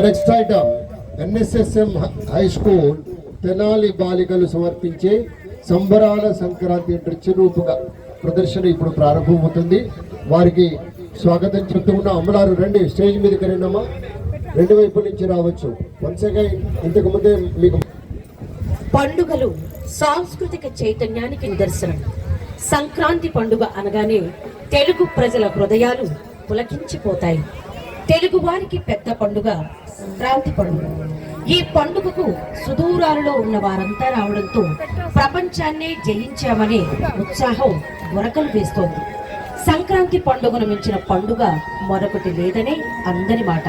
Next item NSSM high school Tenali బాలికలు సమర్పించే సంబరాల సంక్రాంతి నృత్య రూపుగా ప్రదర్శన ఇప్పుడు ప్రారంభమవుతుంది. వారికి స్వాగతం చెప్తూ ఉన్న అమ్మలారు రండి స్టేజ్ మీదకి రండమ్మా. రెండు వైపు నుంచి రావచ్చు. వన్స్ అగైన్ ఇంతకు ముందే మీకు పండుగలు సాంస్కృతిక చైతన్యానికి నిదర్శనం. సంక్రాంతి పండుగ అనగానే తెలుగు ప్రజల హృదయాలు పులకించిపోతాయి. తెలుగు వారికి పెద్ద పండుగ సంక్రాంతి పండుగ. ఈ పండుగకు సుదూరాలలో ఉన్న వారంతా రావడంతో ప్రపంచాన్నే జయించామనే ఉత్సాహం గురకలు వేస్తోంది. సంక్రాంతి పండుగను మించిన పండుగ మరొకటి లేదనే అందరి మాట.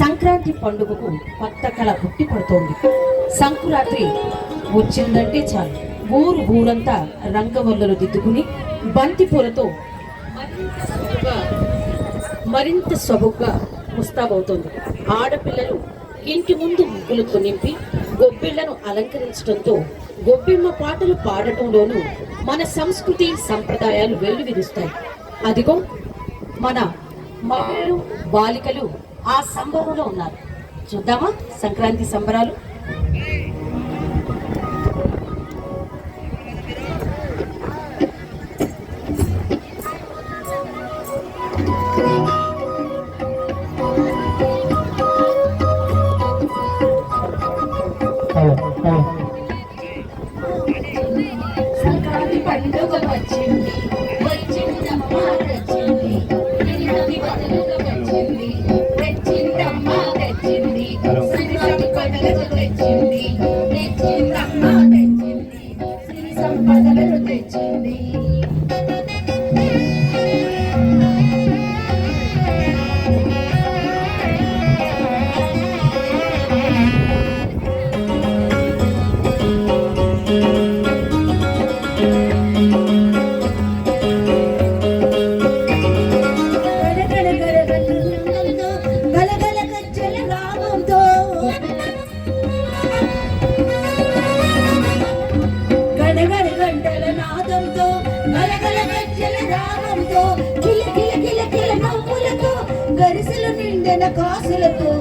సంక్రాంతి పండుగకు కొత్త కళ పుట్టి పడుతోంది. సంకురాత్రి వచ్చిందంటే చాలు. ఊరు ఊరంతా రంగవల్లులు దిద్దుకుని బంతిపూలతో మరింత సొబుగా మరింత సొబుగ్గా ఆడపిల్లలు ఇంటి ముందు ముగ్గులతో నింపి గొబ్బిళ్ళను అలంకరించడంతో గొబ్బిమ్మ పాటలు పాడటంలోనూ మన సంస్కృతి సంప్రదాయాలు వెల్లువిరుస్తాయి అదిగో మన మహిళలు బాలికలు ఆ సంబరంలో ఉన్నారు. చూద్దామా సంక్రాంతి సంబరాలు? గజ్జల కిల కిల కిల కిల నవ్వులతో గరిసెలు నిండిన కాసులతో.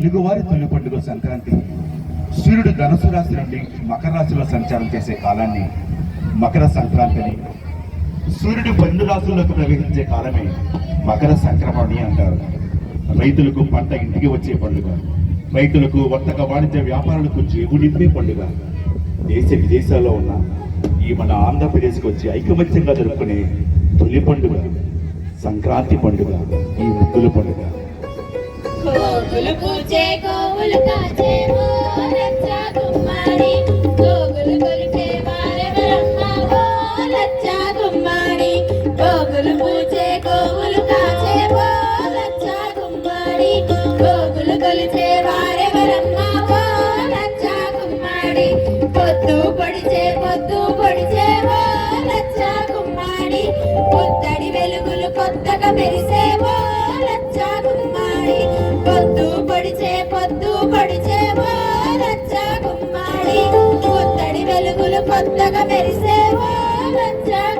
తెలుగువారి తొలి పండుగ సంక్రాంతి. సూర్యుడు ధనుసు రాశి నుండి మకర రాశిలో సంచారం చేసే కాలాన్ని మకర సంక్రాంతిని సూర్యుడు పన్నెండు రాశుల్లోకి ప్రవేశించే కాలమే మకర సంక్రమణి అంటారు. రైతులకు పంట ఇంటికి వచ్చే పండుగ. రైతులకు వర్తక వాణిజ్య వ్యాపారులకు జేబు నింపే పండుగ. దేశ విదేశాల్లో ఉన్న ఈ మన ఆంధ్రప్రదేశ్కి వచ్చి ఐకమత్యంగా జరుపుకునే తొలి పండుగ. సంక్రాంతి పండుగ. ఈ ముగ్గుల పండుగ. కాచే ఓ గోగులు గోవులు కాచే గోగులు కొలిచే వారెవరమ్మ? పొద్దు పొడిచే పొద్దు పొడిచే ఓ పొద్దడి వెలుగులు కొత్తగా మెరిసే కొత్తగా మెరిసే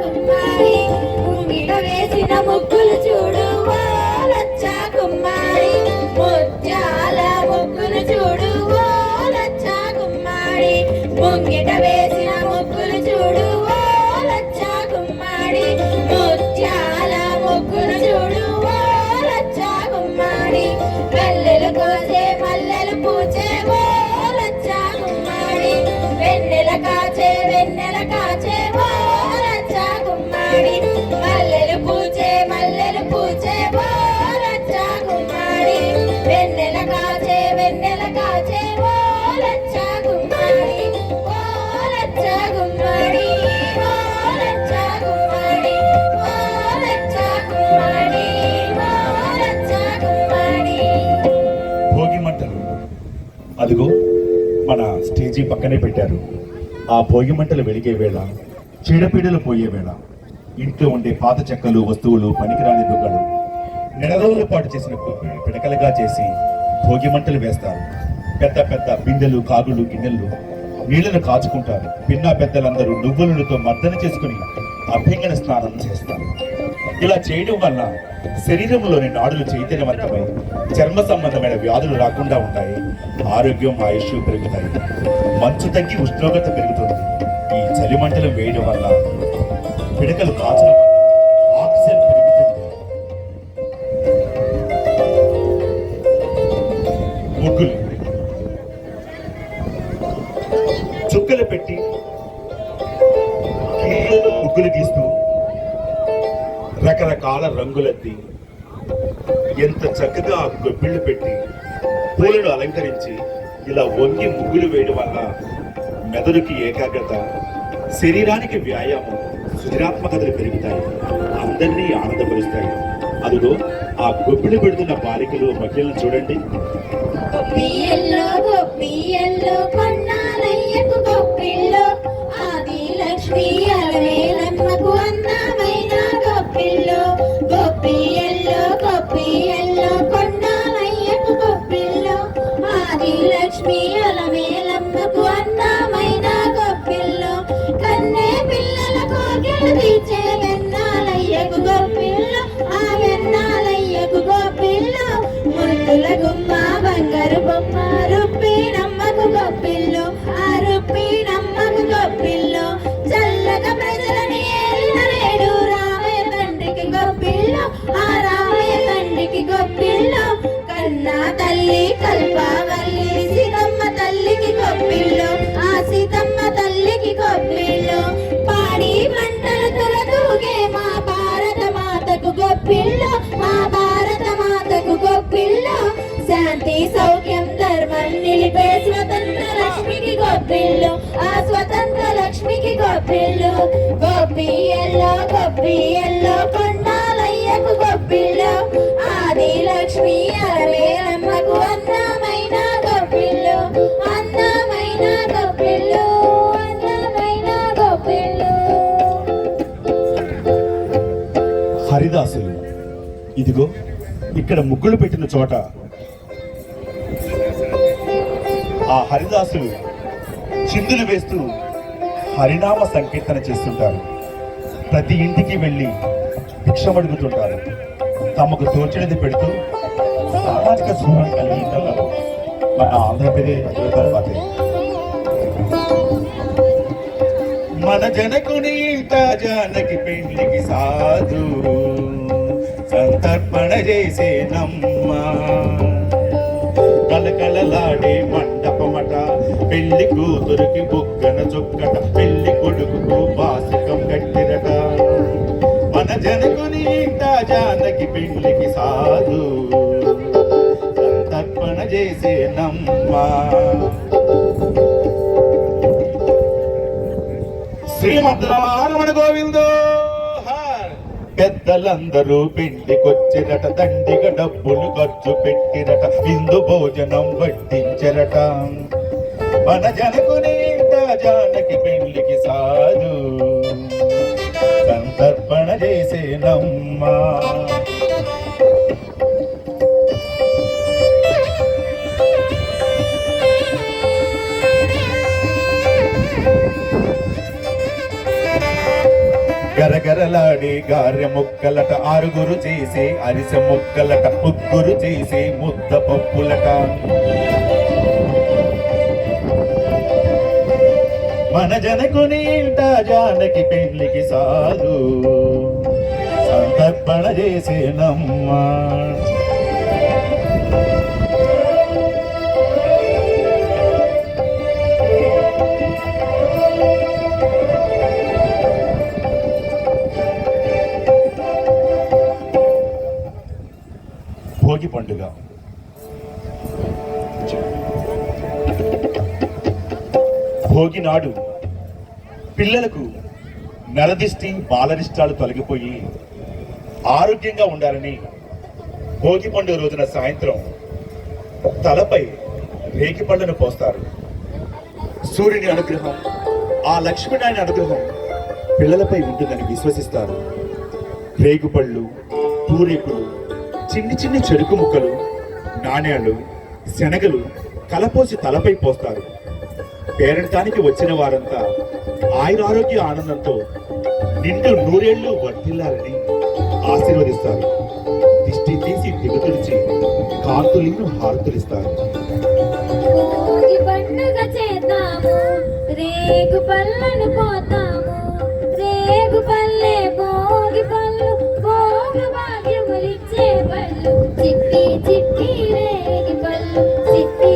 గుమ్మాడి ముంగిట వేసిన ముగ్గులు చూడు. पूछे స్టేజీ పక్కనే పెట్టారు. ఆ భోగి మంటలు వెలిగే వేళ చీడపీడలు పోయే వేళ ఇంట్లో ఉండే పాత చెక్కలు వస్తువులు పనికిరాని దుగ్గలు నెల రోజుల పాటు చేసిన పిడకలుగా చేసి భోగి మంటలు వేస్తారు. పెద్ద పెద్ద బిందెలు కాగులు గిన్నెలు నీళ్ళను కాచుకుంటారు. పిన్న పెద్దలందరూ నువ్వులతో మర్దన చేసుకుని అభ్యంగన స్నానం చేస్తారు. ఇలా చేయడం వల్ల శరీరంలోని నాడులు చైతన్యవంతమై చర్మ సంబంధమైన వ్యాధులు రాకుండా ఉంటాయి. ఆరోగ్యం ఆయుష్ పెరుగుతాయి. మంచు తగ్గి ఉష్ణోగ్రత పెరుగుతుంది. ఈ చలి మంటలు వేయడం వల్ల పిడకలు కాచడం వల్ల ఆక్సిజన్ పెరుగుతుంది. ముగ్గులు. రకరకాల రంగులద్ది. ఎంత చక్కగా ఆ గొబ్బిళ్ళు పెట్టి పూలను అలంకరించి ఇలా వంగి ముగ్గులు వేయడం వల్ల మెదడుకి ఏకాగ్రత శరీరానికి వ్యాయామం సృజనాత్మకతలు పెరుగుతాయి. అందరినీ ఆనందపరుస్తాయి. అదిగో ఆ గొబ్బిళ్ళు పెడుతున్న బాలికలు మహిళలను చూడండి. ఆది లక్ష్మి అలవేలమ్మ ముద్దుల గుమ్మ బంగారు బొమ్మ లక్ష్మికి గొప్పిల్లు గొప్పియల్లో గొప్పియల్లో కొండాలయ్యకు గొప్పిల్లు ఆది లక్ష్మి అరవేలమ్మకు అందమైన గొప్పిల్లు అందమైన గొప్పిల్లు అందమైన గొప్పిల్లు హరిదాసులు ఇదిగో ఇక్కడ ముగ్గులు పెట్టిన చోట. ఆ హరిదాసులు చిందులు వేస్తూ హరినామ సంకీర్తన చేస్తుంటారు. ప్రతి ఇంటికి వెళ్ళి భిక్ష అడుగుతుంటారు. తమకు తోచినది పెడుతూ సామాజిక స్వరం కలిగి మన ఆంధ్రప్రదేశ్ మన జనకుని ఇంట జానకి పెళ్ళికి సాధు సంతర్పణ చేసే నమ్మ. కలకలలాడే మన పెళ్ళి కూతురికి బుగ్గన చొక్కట పెళ్ళి కొడుకుకు బాసికం కట్టిరట. మన జనకుని ఇంట జానకి పెళ్ళికి సాధు. సంతర్పణ చేసేనమ్మా శ్రీమద్రమారమణ గోవిందో పెద్దలందరూ పెళ్ళికొచ్చిరట దండిగా డబ్బులు ఖర్చు పెట్టిరట విందు భోజనం వడ్డించరట. మన జనకుని జానకి పెళ్ళికి సాధు. సంతర్పణ చేసేనమ్మా గరగరలాడే గారె ముక్కలట ఆరుగురు చేసి అరిసె ముక్కలట ముగ్గురు చేసి ముద్ద పప్పులట. మన జనకుని ఇంట జానకి పెళ్ళికి సాధు. సంతర్పణ చేసేనమ్మా భోగి పండుగ. భోగి నాడు పిల్లలకు నరదిష్టి బాలరిష్టాలు తొలగిపోయి ఆరోగ్యంగా ఉండాలని భోగి పండుగ రోజున సాయంత్రం తలపై రేగి పండును పోస్తారు. సూర్యుని అనుగ్రహం ఆ లక్ష్మీనారాయణ అనుగ్రహం పిల్లలపై ఉంటుందని విశ్వసిస్తారు. రేగుపళ్ళు పూరేకులు చిన్ని చిన్ని చెరుకు ముక్కలు నాణ్యాలు శనగలు కలపోసి తలపై పోస్తారు. పేరంటానికి వచ్చిన వారంతా ఆయన ఆరోగ్య ఆనందంతో నిండు నూరేళ్ళు వర్ధిల్లాలని ఆశీర్వదిస్తారు. దిష్టి తీసి దిగుతుడిచి కాంతులను హారతులిస్తారు. రేగు పళ్ళను పోతాము రేగు పల్లె భోగి పళ్ళు భోగ భాగ్యములిచ్చే పళ్ళు. చిట్టి చిట్టి రేగి పళ్ళు చిట్టి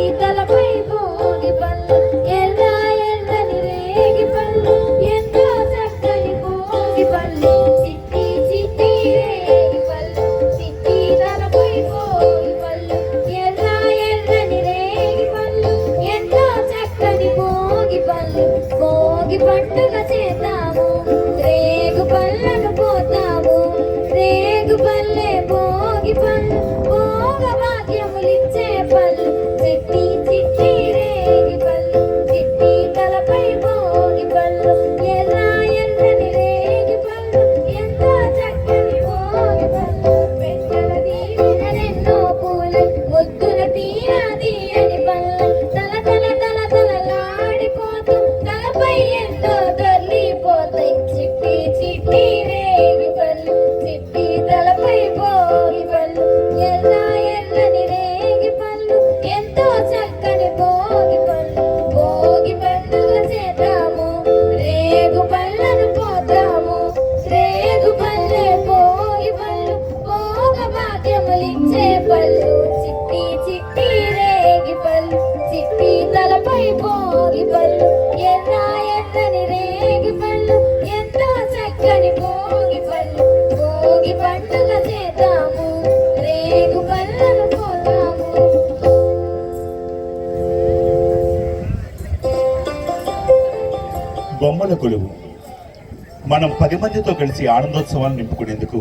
కలిసి ఆనందోత్సవాలు నింపుకునేందుకు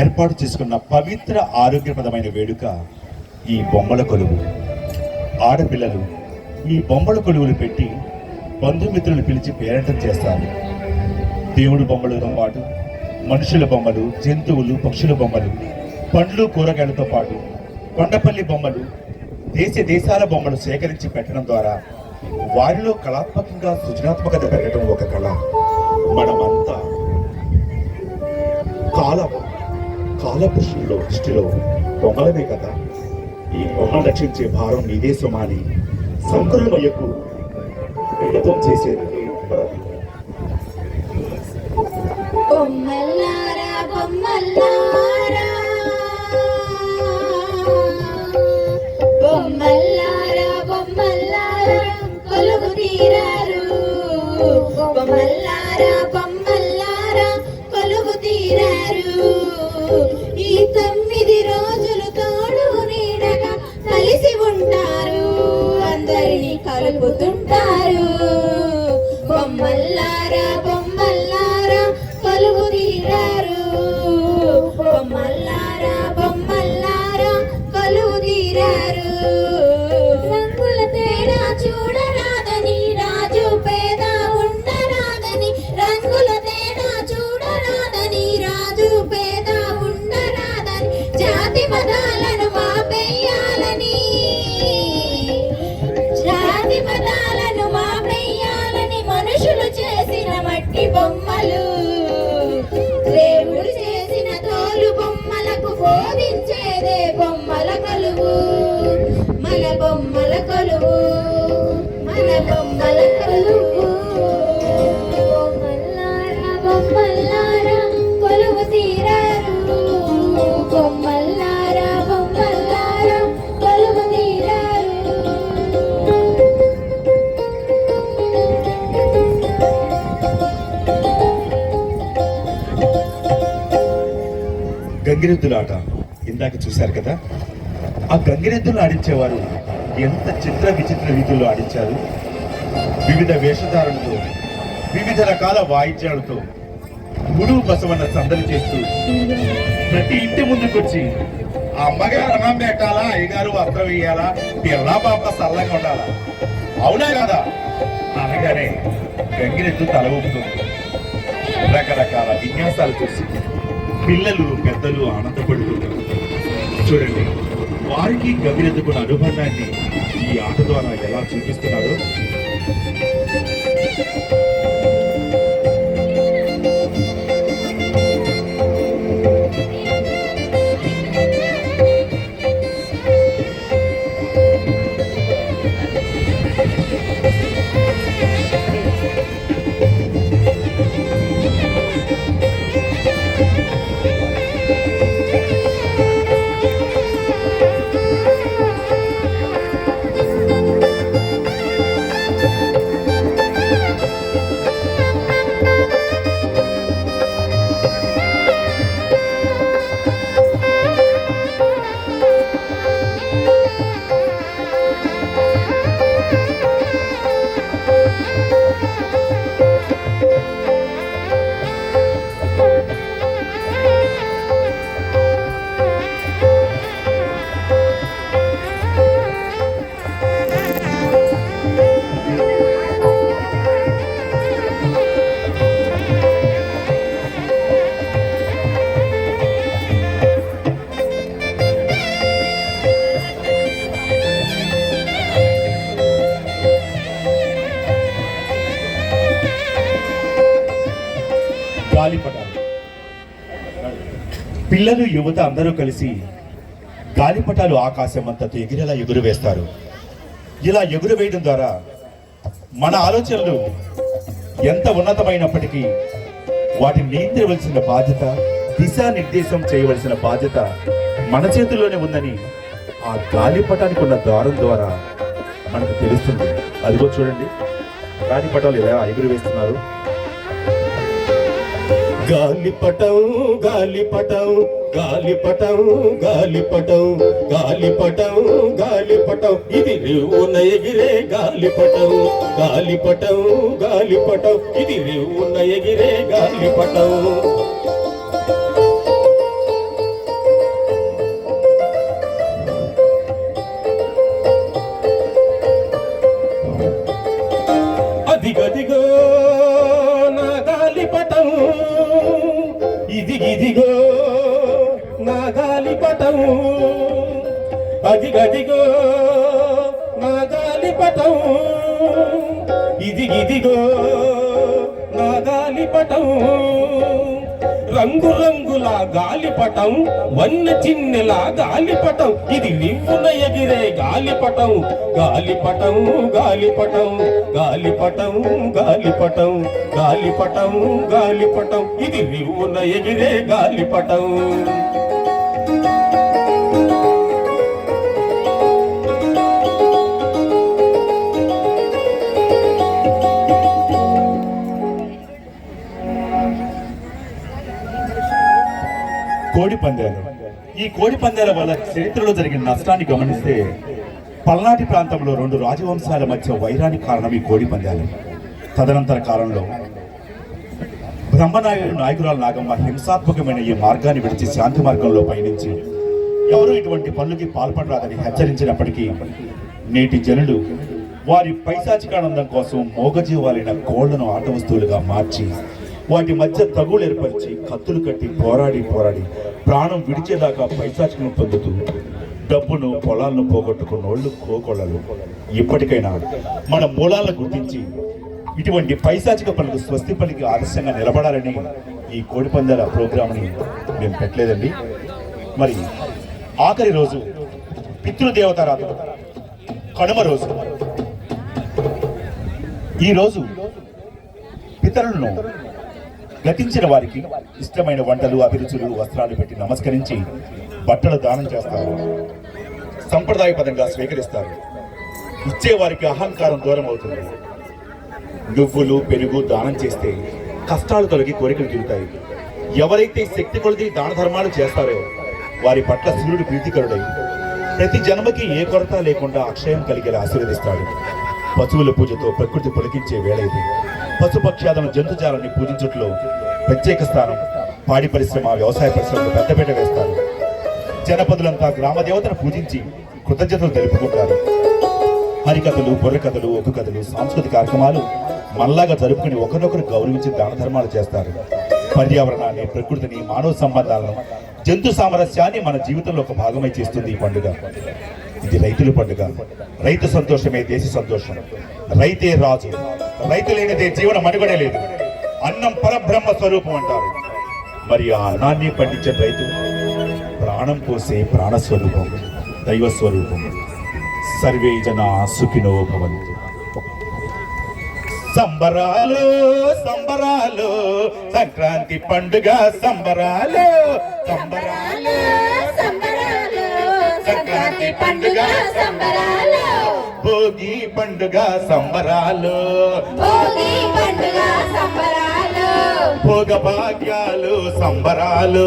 ఏర్పాటు చేసుకున్న పవిత్ర ఆరోగ్యప్రదమైన వేడుక ఈ బొమ్మల కొలువు. ఆడపిల్లలు ఈ బొమ్మల కొలువులు పెట్టి బంధుమిత్రులు పిలిచి పేరంటం చేస్తారు. దేవుడు బొమ్మలతో పాటు మనుషుల బొమ్మలు జంతువులు పక్షుల బొమ్మలు పండ్లు కూరగాయలతో పాటు కొండపల్లి బొమ్మలు దేశ దేశాల బొమ్మలు సేకరించి పెట్టడం ద్వారా వారిలో కళాత్మకంగా సృజనాత్మకత పెరగడం ఒక కళ. మనమంతా కాలం కాలపురుషుల్లో దృష్టిలో పొంగలమే కదా. ఈ మొహం రక్షించే భారం నీదే సుమాని సంక్రమయ్యకు విగతం చేసేది బొమ్మల్లారా బొమ్మల్లారా. బోధించేదే బొమ్మల కొలువు మన బొమ్మల కొలువు మన బొమ్మల కొలువు. బొమ్మల్లారా బొమ్మల్లారా కొలువు తీరారు. బొమ్మల్లారా బొమ్మల్లారా కొలువు తీరారు. ఇందాక చూశారు కదా? ఆ గంగిరెద్దులు ఆడించేవారు ఎంత చిత్ర విచిత్ర రీతుల్లో ఆడించారు? వివిధ వేషధారణతో వివిధ రకాల వాయిద్యాలతో గురువు బసవన్న సందడి చేస్తూ ప్రతి ఇంటి ముందుకొచ్చి ఆ అమ్మగారు అన్నం పెట్టాలా? అయ్యగారు అర్థం వేయాలా పిల్ల పాప చల్లగా ఉండాలా? అవునా కదా? అనగానే గంగిరెద్దు తల ఊపుతుంది. రకరకాల విన్యాసాలు చూసి పిల్లలు పెద్దలు ఆనందపడుతున్నారు చూడండి. వారికి గంగిరెద్దుకున్న అనుబంధాన్ని ఈ ఆట ద్వారా ఎలా చూపిస్తున్నారో? గాలిపటాలు. పిల్లలు యువత అందరూ కలిసి గాలిపటాలు ఆకాశం అంతతో ఎగిరేలా ఎగురు వేస్తారు. ఇలా ఎగురు వేయడం ద్వారా మన ఆలోచనలు ఎంత ఉన్నతమైనప్పటికీ వాటిని నియంత్రించవలసిన బాధ్యత దిశానిర్దేశం చేయవలసిన బాధ్యత మన చేతుల్లోనే ఉందని ఆ గాలిపటానికి ఉన్న ద్వారం ద్వారా మనకు తెలుస్తుంది. అదిగో చూడండి. గాలిపటాలు ఎలా ఎగురు వేస్తున్నారు. గాలిపటం గాలిపటం గాలిపటం గాలిపటం గాలిపటం గాలిపటం. ఇది రేవున ఎగిరే గాలిపటం గాలిపటం గాలిపటం. ఇది రేవున ఎగిరే గాలిపటం. ఇది ఇదిగో నా గాలిపటం రంగు రంగుల గాలిపటం వన్న చిన్నెల గాలిపటం ఇది నివ్వున ఎగిరే గాలిపటం గాలిపటం గాలిపటం గాలిపటం గాలిపటం గాలిపటం గాలిపటం ఇది నివ్వున ఎగిరే గాలిపటం కోడి పందాలు. ఈ కోడి పందాల వల్ల చరిత్రలో జరిగిన నష్టాన్ని గమనిస్తే పల్నాటి ప్రాంతంలో రెండు రాజవంశాల మధ్య వైరానికి కారణం ఈ కోడి పందాలు. తదనంతర కాలంలో బ్రహ్మనాయుడు నాయకురాలు నాగమ్మ హింసాత్మకమైన ఈ మార్గాన్ని విడిచి శాంతి మార్గంలో పయనించి ఎవరు ఇటువంటి పనులకి పాల్పడరాదని హెచ్చరించినప్పటికీ నేటి జనులు వారి పైశాచికానందం కోసం మోగజీవాలైన కోళ్ళను ఆట వస్తువులుగా మార్చి వాటి మధ్య తగులు ఏర్పరిచి కత్తులు కట్టి పోరాడి పోరాడి ప్రాణం విడిచేదాకా పైశాచికం పొందుతూ డబ్బును పొలాలను పోగొట్టుకున్న వాళ్ళు కోకొళ్ళలు ఇప్పటికైనా మన మూలాలను గుర్తించి ఇటువంటి పైశాచిక పనులకు స్వస్తి పనికి ఆలస్యంగా నిలబడాలని ఈ కోడిపందాల ప్రోగ్రామ్ని మేము పెట్టలేదండి. మరి ఆఖరి రోజు పితృదేవతారాధన కనుమ రోజు. ఈ రోజు పితరులను గతించిన వారికి ఇష్టమైన వంటలు అభిరుచులు వస్త్రాలు పెట్టి నమస్కరించి బట్టలు దానం చేస్తారు. సంప్రదాయపదంగా స్వీకరిస్తారు. ఇచ్చేవారికి అహంకారం దూరం అవుతుంది. నువ్వులు పెరుగు దానం చేస్తే కష్టాలు తొలగి కోరికలు తీరుతాయి. ఎవరైతే శక్తి కొలిది దాన ధర్మాలు చేస్తారో వారి పట్ల సూర్యుడు ప్రీతికరుడై ప్రతి జన్మకి ఏ కొరత లేకుండా అక్షయం కలిగేలా ఆశీర్వదిస్తాడు. పశువుల పూజతో ప్రకృతి పొలికించే వేళ ఇది. పశుపక్షాలను జంతుజాలాన్ని పూజించుట్లో ప్రత్యేక స్థానం పాడి పరిశ్రమ వ్యవసాయ పరిశ్రమకు పెద్దపీట వేస్తారు. జనపదులంతా గ్రామదేవతను పూజించి కృతజ్ఞతలు తెలుపుకుంటారు. హరికథలు బుర్రకథలు ఒగ్గు కథలు సాంస్కృతిక కార్యక్రమాలు మనలాగా జరుపుకుని ఒకరినొకరు గౌరవించి దాన ధర్మాలు చేస్తారు. పర్యావరణాన్ని ప్రకృతిని మానవ సంబంధాలను జంతు సామరస్యాన్ని మన జీవితంలో ఒక భాగమై చేస్తుంది ఈ పండుగ. ఇది రైతుల పండుగ. రైతు సంతోషమే దేశ సంతోషం. రైతే రాజు. రైతు లేనిదే జీవనం అడుగడే లేదు. అన్నం పరబ్రహ్మ స్వరూపం అంటారు. మరి ఆ అన్నాన్ని పండించే రైతు ప్రాణం పోసే ప్రాణస్వరూపం దైవ స్వరూపం సర్వే జన సుఖినో భవంతు. సంబరాలు సంబరాలు సంక్రాంతి పండుగ సంబరాలు సంబరాలు. సంక్రాంతి పండుగ సంబరాలు. భోగి పండుగ సంబరాలు. భోగి పండుగ సంబరాలు. భోగ భాగ్యాలు సంబరాలు.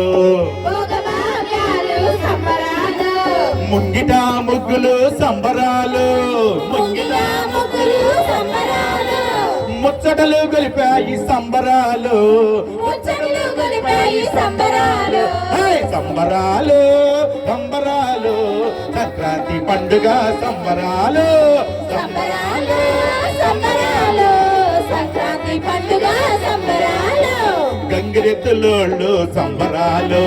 ముంగిట ముగ్గులు సంబరాలు. ముంగిల ముగ్గులు సంబరాలు. ముచ్చటలు గొలిపాయి సంబరాలు. సంబరాలు! సంబరాలు సంబరాలు. సంక్రాంతి పండుగ సంబరాలు. సంబరాలు సంబరాలు. సంక్రాంతి పండుగ సంబరాలు. గంగిరెద్దులోళ్ళు సంబరాలు.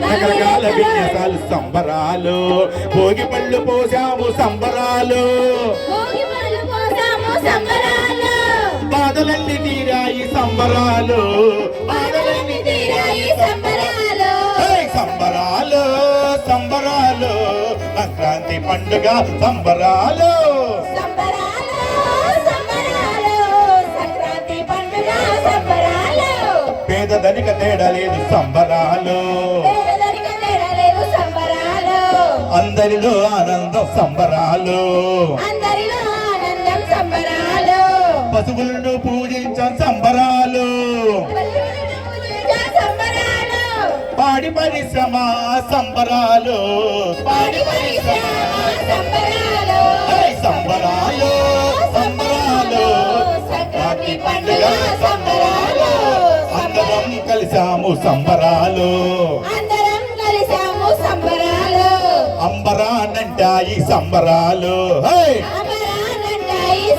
రకరకాల విన్యాసాలు సంబరాలు. భోగి పళ్ళు పోసాము సంబరాలు. సంబరాలు. బాధలన్నీ తీరాయి సంబరాలు. బాధలన్నీ తీరాయి సంబరాలు! సంబరాలు సంబరాలు. సంక్రాంతి పండుగ సంబరాలు. పేద ధనిక తేడా లేదు సంబరాలు. పేదరిక తేడాలేదు సంబరాలు. అందరిలో ఆనందం సంబరాలు. అందరిలో ఆనందం సంబరాలు. పశువులను సంబరాలు. పాడి పరిశ్రమ సంబరాలు. పాడి పరిశ్రమ సంబరాలు! సంబరాలు. సంబరాలు. సంక్రాంతి పండుగ సంబరాలు. అందరం కలిసాము సంబరాలు. అందరం కలిసాము సంబరాలు. అంబరానంటాయి సంబరాలు.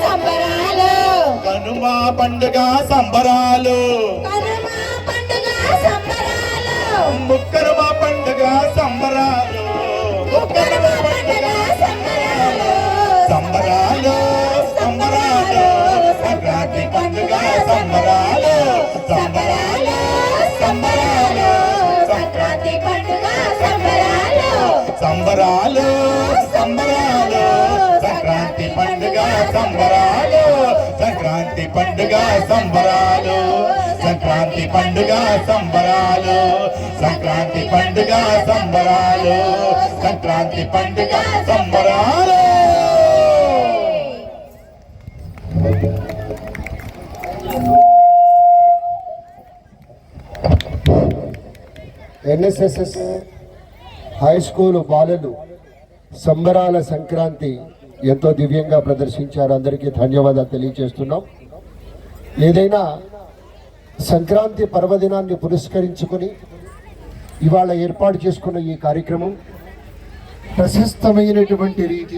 సంబరాలు. కనుమ పండుగ సంబరాలు. కనుమ పండుగ సంబరాలు. ముక్కరమ పండుగ సంబరాలు సంబరాలు. సంక్రాంతి పండుగ సంబరాలు. సంబరాలు సంబరాలు. సంక్రాంతి పండుగ సంబరాలు. సంబరాలు సంబరాలు. సంక్రాంతి పండుగ సంబరాలు. పండుగ సంబరాలు సంక్రాంతి పండుగ సంబరాలు సంక్రాంతి పండుగ సంబరాలు సంక్రాంతి పండుగ సంబరాలు. ఎన్ఎస్ఎస్ఎస్ హై స్కూల్ బాలలు సంబరాల సంక్రాంతి ఎంతో దివ్యంగా ప్రదర్శించారు. అందరికీ ధన్యవాదాలు తెలియజేస్తున్నాం. ఏదైనా సంక్రాంతి పర్వదినాన్ని పురస్కరించుకొని ఇవాళ ఏర్పాటు చేసుకున్న ఈ కార్యక్రమం ప్రశస్తమైనటువంటి రీతి